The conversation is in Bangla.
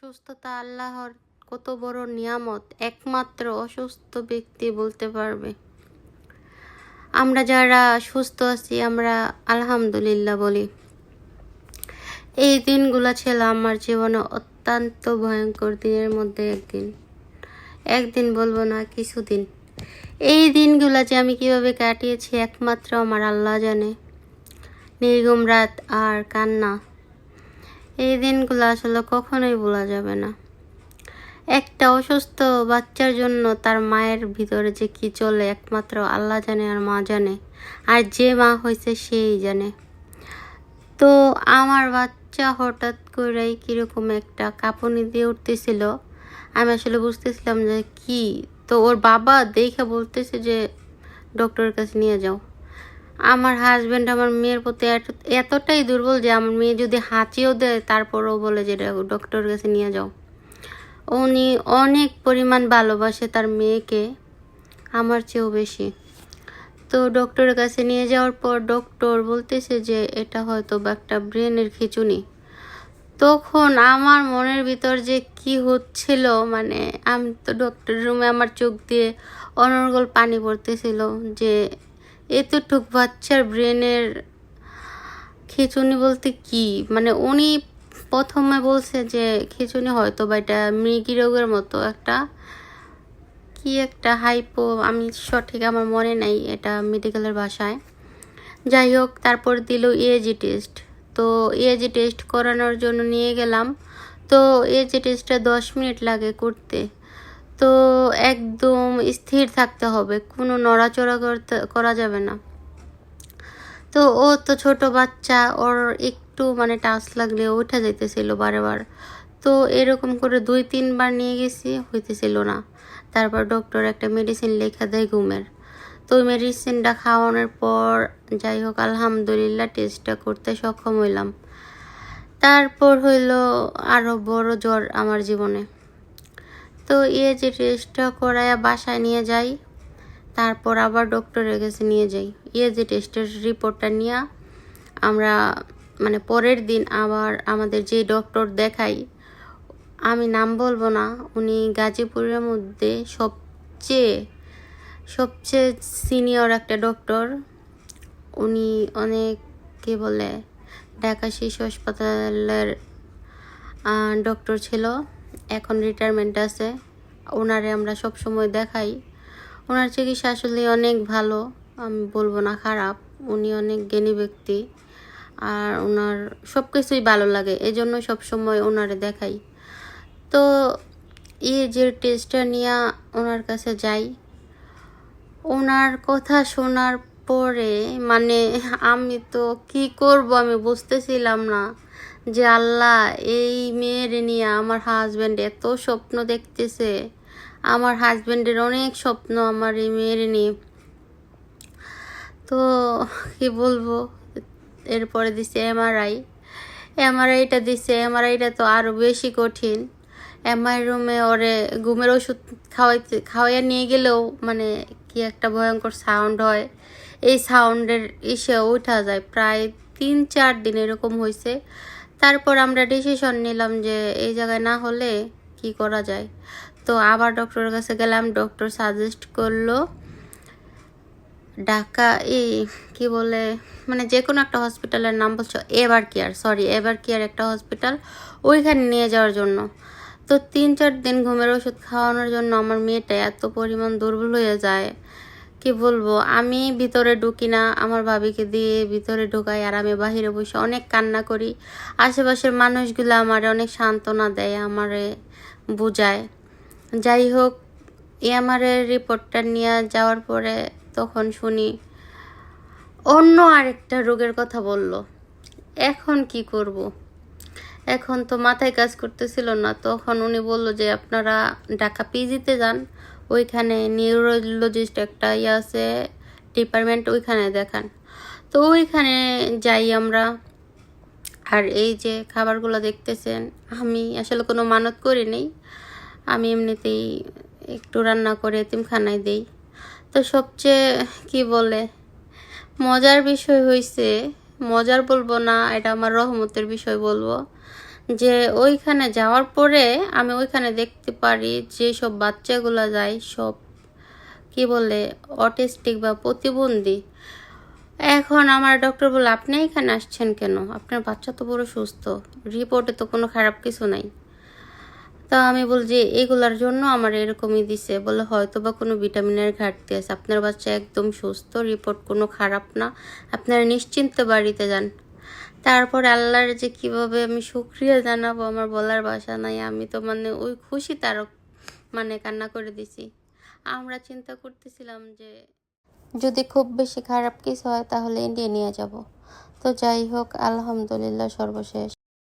সুস্থতা আল্লাহর কত বড় নিয়ামত। একমাত্র অসুস্থ ব্যক্তি বলতে পারবে। আমরা যারা সুস্থ আছি, আমরা আলহামদুলিল্লাহ বলি। এই দিনগুলো ছিল আমার জীবনে অত্যন্ত ভয়ঙ্কর দিনের মধ্যে একদিন। একদিন বলব না, কিছুদিন। এই দিনগুলো যে আমি কীভাবে কাটিয়েছি একমাত্র আমার আল্লাহ জানে। নির্গম রাত আর কান্না। এই দিনগুলো আসলে কখনোই ভোলা যাবে না। একটা অসুস্থ বাচ্চার জন্য তার মায়ের ভিতরে যে কি চলে একমাত্র আল্লাহ জানে আর মা জানে, আর যে মা হয়েছে সেই জানে। তো আমার বাচ্চা হঠাৎ করেই কীরকম একটা কাঁপুনি দিয়ে উঠতেছিল। আমি আসলে বুঝতেছিলাম যে কি? তো ওর বাবা দেখে বলতেছে যে, ডক্টরের কাছে নিয়ে যাও। আমার হাজব্যান্ড আমার মেয়ের প্রতি এতটাই দুর্বল যে আমার মেয়ে যদি হাঁচিও দেয় তারপরও বলে যে ডক্টর কাছে নিয়ে যাও। উনি অনেক পরিমাণ ভালোবাসে তার মেয়েকে, আমার চেয়েও বেশি। তো ডক্টরের কাছে নিয়ে যাওয়ার পর ডক্টর বলতেছে যে, এটা হয়তো বা একটা ব্রেনের খিচুনি। তখন আমার মনের ভিতর যে কি হচ্ছিল মানে আমি তো ডক্টর রুমে আমার চোখ দিয়ে অনর্গল পানি পড়তেছিল যে এতটুক বাচ্চার ব্রেনের খিচুনি বলতে কি? মানে উনি প্রথমে বলছে যে খিচুনি হয়তো বা এটা মৃগী রোগের মতো একটা, কি একটা হাইপো আমি সঠিক আমার মনে নাই এটা মেডিকেলের ভাষায়। যাই হোক, তারপর দিল এজি টেস্ট তো এজি টেস্ট করানোর জন্য নিয়ে গেলাম। তো এজি টেস্টটা দশ মিনিট লাগে করতে। তো একদম স্থির থাকতে হবে, কোনো নড়াচড়া করতে, করা যাবে না। তো ও তো ছোট বাচ্চা, ওর একটু মানে টাচ লাগলে উঠে যাইতেছিল বারবার তো এরকম করে দুই, তিনবার নিয়ে গেছি, হইতেছিল না। তারপর ডক্টর একটা মেডিসিন লেখা দেয় ঘুমের। তো ওই মেডিসিনটা খাওয়ানোর পর যাই হোক, আলহামদুলিল্লাহ টেস্টটা করতে সক্ষম হইলাম। তারপর হইল আরও বড় জ্বর আমার জীবনে। তো এ যে টেস্টটা করায় বাসায় নিয়ে যাই, তারপর আবার ডক্টরের কাছে নিয়ে যাই। ইয়ে যে টেস্টের রিপোর্টটা নিয়ে আমরা মানে পরের দিন আবার আমাদের যে ডক্টর দেখাই, আমি নাম বলব না, উনি গাজীপুরের মধ্যে সবচেয়ে সবচেয়ে সিনিয়র একটা ডক্টর উনি অনেক, কি বলে, ঢাকা শিশু হাসপাতালের ডক্টর ছিল। এখন রিটায়ারমেন্ট আছে। ওনারে আমরা সব সময় দেখাই। ওনার চিকিৎসা আসলে অনেক ভালো, আমি বলব না খারাপ। উনি অনেক জ্ঞানী ব্যক্তি আর ওনার সব কিছুই ভালো লাগে এই জন্য সবসময় ওনারে দেখাই। তো এই যে টেস্টটা নিয়ে ওনার কাছে যাই, ওনার কথা শোনার পরে মানে আমি তো কি করব আমি বুঝতেছিলাম না। যে আল্লাহ, এই মেয়ের নিয়ে আমার হাজব্যান্ড এত স্বপ্ন দেখতেছে। আমার হাজব্যান্ডের অনেক স্বপ্ন আমার এই মেয়ের নিয়ে। তো কি বলব, এরপরে দিছে এমআরআই এমআরআইটা দিছে এমআরআইটা তো আরও বেশি কঠিন। এমআই রুমে ওরে ঘুমের ওষুধ খাওয়াইতে, খাওয়াইয়া নিয়ে গেলেও মানে কি একটা ভয়ঙ্কর সাউন্ড হয়। এই সাউন্ডের ইসে উঠা যায়। প্রায় তিন চার দিন এরকম হয়েছে তারপর আমরা ডিসিশন নিলাম যে এই জায়গায় না হলে কি করা যায়। তো আবার ডক্টরের কাছে গেলাম ডক্টর সাজেস্ট করল, ঢাকা এই কি বলে মানে যে কোনো একটা হসপিটালের নাম বলছো Ever Care sorry Ever Care একটা হসপিটাল ওইখানে নিয়ে যাওয়ার জন্য। তো তিন চার দিন ঘুমের ওষুধ খাওয়ানোর জন্য আমার মেয়েটা এত পরিমাণ দুর্বল হয়ে যায়। কি বলব, আমি ভিতরে ঢুকি না, আমার ভাবিকে দিয়ে ভিতরে ঢুকাই আর আমি বাহিরে বসে অনেক কান্না করি আশেপাশের মানুষগুলো আমার অনেক সান্ত্বনা দেয়, আমারে বুঝায় যাই হোক এ এমআরের রিপোর্টটা নিয়ে যাওয়ার পরে তখন শুনি অন্য আরেকটা রোগের কথা বলল, এখন কি করব। এখন তো মাথায় কাজ করতেছিল না, তখন উনি বলল যে আপনারা ঢাকা পিজিতে যান ওইখানে নিউরোলজিস্ট একটা ইয়ে আছে ডিপার্টমেন্ট ওইখানে দেখান। তো ওইখানে যাই আমরা। আর এই যে খাবারগুলো দেখতেছেন, আমি আসলে কোনো মানত করি নেই। আমি এমনিতেই একটু রান্না করে এতিমখানায় দিই। তো সবচেয়ে কি বলে, মজার বিষয় হয়েছে মজার বলব না, এটা আমার রহমতের বিষয় বলব। যে ওইখানে যাওয়ার পরে আমি ওইখানে দেখতে পারি যে সব বাচ্চাগুলো যায় সব, কি বলে, অটিস্টিক বা প্রতিবন্ধী। এখন আমার ডক্টর বলে, আপনি এখানে আসছেন কেন? আপনার বাচ্চা তো বড় সুস্থ। রিপোর্টে তো কোনো খারাপ কিছু নাই। তা আমি বলছি এগুলার জন্য আমার এরকমই দিছে। বলে হয়তো বা কোনো ভিটামিনের ঘাটতি আছে। আপনার বাচ্চা একদম সুস্থ রিপোর্ট কোনো খারাপ না। আপনারা নিশ্চিন্তে বাড়িতে যান। তারপরে আল্লাহর যে কীভাবে আমি শুক্রিয়া জানাব আমার বলার বাসা নাই, আমি তো মানে ওই খুশি তার মানে কান্না করে দিছি। আমরা চিন্তা করতেছিলাম যে যদি খুব বেশি খারাপ কিছু হয় তাহলে ইন্ডিয়া নিয়ে যাব। তো যাই হোক, আলহামদুলিল্লাহ সর্বশেষ।